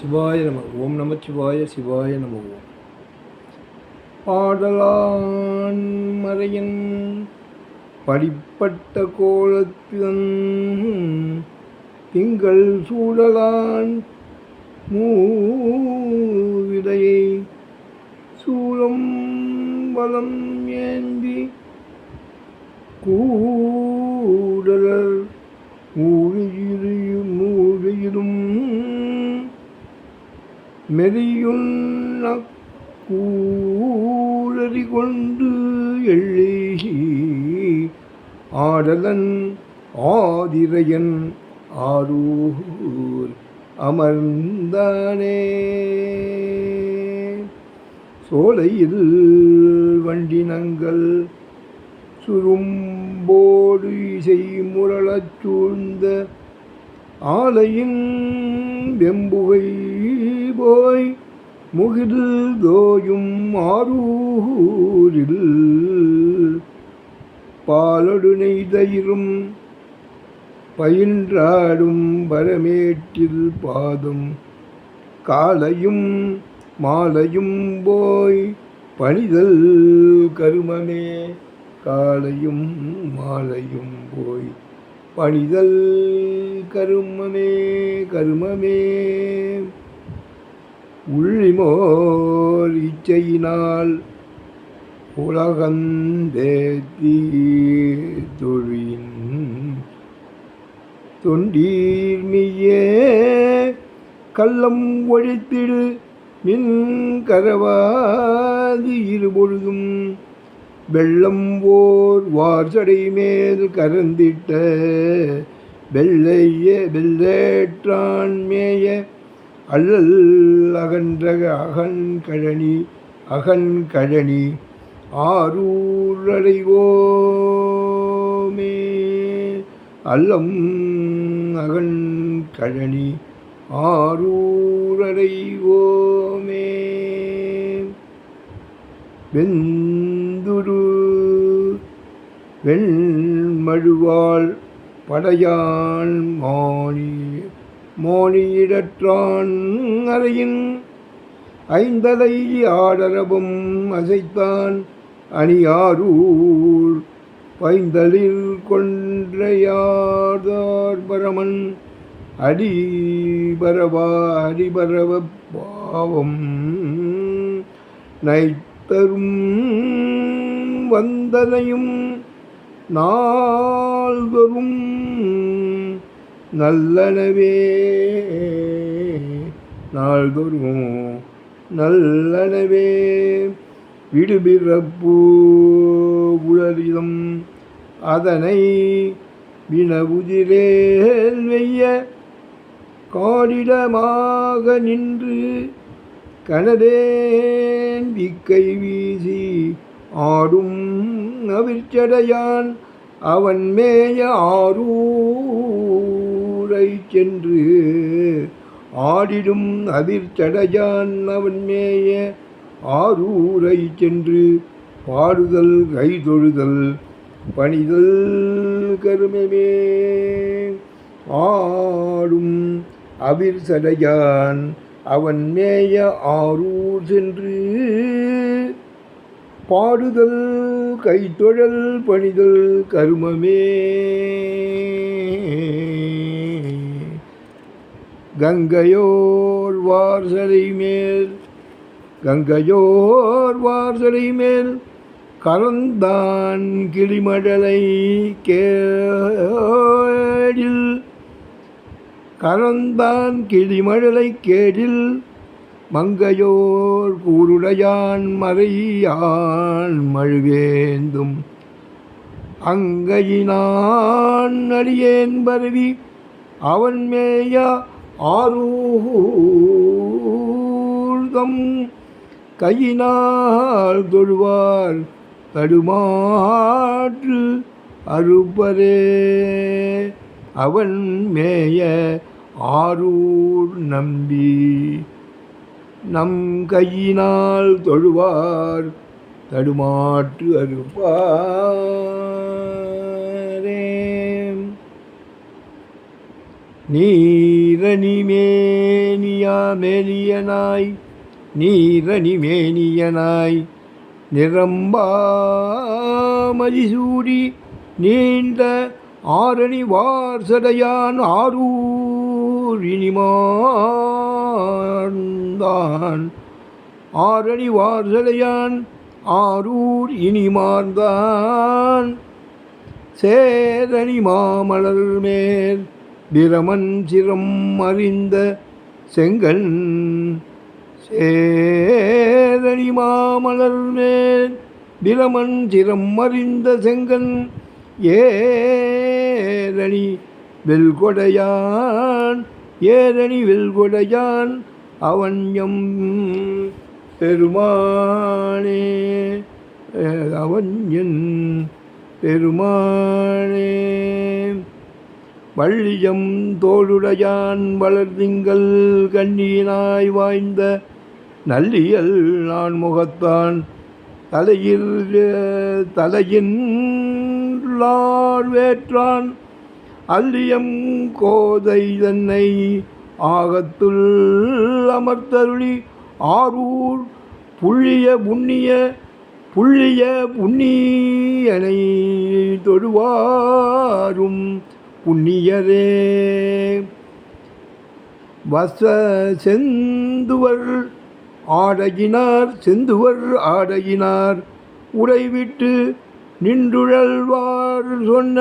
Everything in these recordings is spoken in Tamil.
சிவாய நம ஓம் நம சிவாய சிவாய நம ஓம். பாடலான் மறையன் படிப்பட்ட கோலத்தின் திங்கள் சூழலான் மூவிடையை சூழம் வளம் ஏந்தி கூடலர் மூழியிலும் மெரியுண்ண கூழறி கொண்டு எழுகி ஆடலன் ஆதிரையன் ஆரூர் அமர்ந்தானே. சோலையில் வண்டினங்கள் சுரும்போடு இசை முரளச் சூழ்ந்த ஆலையின் வெம்புகை போய் முகில் தோயும் ஆரூரில் பாலொடு நெய்தயிரும் பயின்றாடும் பரமேற்றில் பாதம். காலையும் மாலையும் போய் பணிதல் கருமமே காலையும் மாலையும் போய் பணிதல் கருமமே கருமமே. உள்ளிமோர் இச்சையினால் உலகந்தேத்தி தொழின் தொண்டீர்மியே கள்ளம் ஒழித்திடு மின் கரவாது இருபொழுதும் வெள்ளம் ஓர் வார்சடை மேல் கரந்திட்ட வெள்ளைய வெள்ளேற்றான் மேய அல்லல் அகன்ற அகன் கழனி அகன் கழனி ஆரூரடைவோமே அல்லம் அகன் கழனி ஆரூரடைவோமே வெந்துரு வெண்மழுவாள் படையான் மாணி மோனியிடற்றான் அறையின் ஐந்தலை ஆடரவும் அசைத்தான் அணியாரூர். பைந்தலில் கொன்றையாதார்பரமன் அடிபரவா அடிபரவ பாவம் நைத்தரும் வந்தனையும் நால்வரும் நல்லனவே. நாள்தோறும் நல்லனவே. விடுபிறப்பு உழலிதம் அதனை வினவுதிரேல் வெய்ய காடிடமாக நின்று கனதேன் விக்கை வீசி ஆடும் அவிழ்ச்சடையான் அவன் மேய ஆரூரை சென்று ஆடிடும் அவிர்ச்சடையான் அவன் மேய ஆரூரை சென்று பாடுதல் கைதொழுதல் பணிதல் கருமமே. ஆடும் அவிர்சடையான் அவன் மேய ஆரூர் சென்று பாடுதல் கைத்தொழல் பணிதல் கருமமே. கங்கையோர் வார்சலை மேல் கங்கையோர் வார்சலை மேல் கலந்தான் கிளிமடலை கேடில். கலந்தான் கிளிமடலை கேடில் மங்கையோர் கூருடையான் மறையான் மழுவேந்தும். அங்கையினான் அடியேன் பரவி அவன் மேயா ஆரூர்தம். கையினால் தொழுவார் தடுமாற்று அறுப்பரே. அவன் மேய ஆரூர் நம்பி நம் கையினால் தொழுவார் தடுமாற்று அறுப்பாரே நீரணி மேனியா மேனியனாய் நீரணி மேனியனாய் நிரம்பாமதிசூடி நீண்ட ஆரணி வார்சடையான் ஆரூர் இனிமார்ந்தான் ஆரணி வார்சலையான் ஆரூர் இனிமார்ந்தான். சேரணி மாமலர் மேல் பிரமன் சிரம் அறிந்த செங்கன் சேரணி மாமலர் மேல் பிரமன் சிரம் அறிந்த செங்கன் ஏரணி வெல்கொடையான் ஏரணி வெல்கொடையான் அவன் எம் பெருமானே. அவன் என் பெருமானே. வள்ளியம் தோளுடையான் வளர்திங்கள் கண்ணியினாய் வாய்ந்த நல்லியல் நான் முகத்தான் தலையில் தலையின் வேற்றான் அல்லியம் கோதை தன்னை ஆகத்துள் அமர்த்தருளி ஆரூர் புள்ளிய புண்ணிய புள்ளிய புண்ணியனை தொழுவாரும் புண்ணியரே. வச செந்துவர் ஆடகினார் செந்துவர் ஆடகினார் உறைவிட்டு நின்றுழல்வார் சொன்ன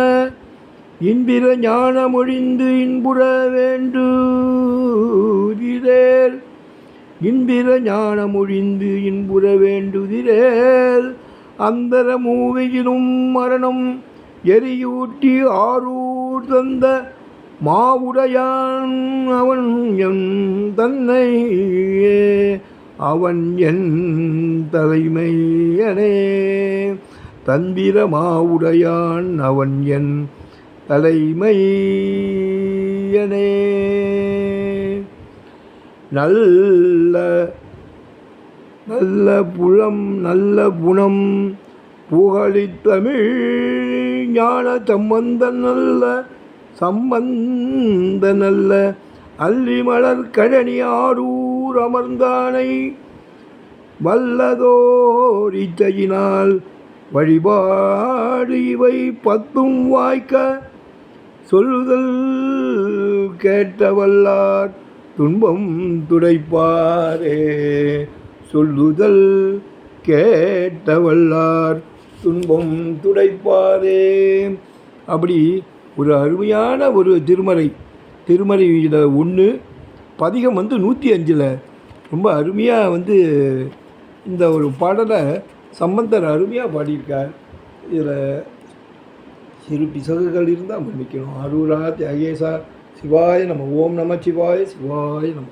இன்பிர ஞானமொழிந்து இன்புற வேண்டுதிரேல். இன்பிர ஞானமொழிந்து இன்புற வேண்டுதிரேல். அந்தர மூவையிலும் மரணம் எரியூட்டி ஆரூர் தந்த மாவுடையான் அவன் என் தன்னை அவன் என் தலைமையனே. தந்திர மாவுடையான் அவன் என் தலைமையனே. நல்ல நல்ல புலம் நல்ல குணம் புகழித்தமிழ் ஞான சம்பந்த நல்ல சம்பந்த நல்ல அல்லிமலர் கழனி ஆரூர் அமர்ந்தானை வல்லதோர் இச்சையினால் வழிபாடு இவை பத்தும் வாய்க்க சொல்லுதல் கேட்டவல்லார் துன்பம் துடைப்பாரே. சொல்லுதல் கேட்டவல்லார் துன்பம் துடைப்பாரே. அப்படி ஒரு அருமையான ஒரு திருமறை திருமறை இதில் ஒன்று பதிகம் வந்து நூற்றி அஞ்சில் ரொம்ப அருமையாக வந்து இந்த ஒரு பாடலை சம்பந்தர் அருமையாக பாடியிருக்கார். இதில் சிறு பிசகுகள் இருந்தால் மன்னிக்கணும். அருளா தியாகேசா. சிவாய நம்ம ஓம் நம சிவாய சிவாய நம்ம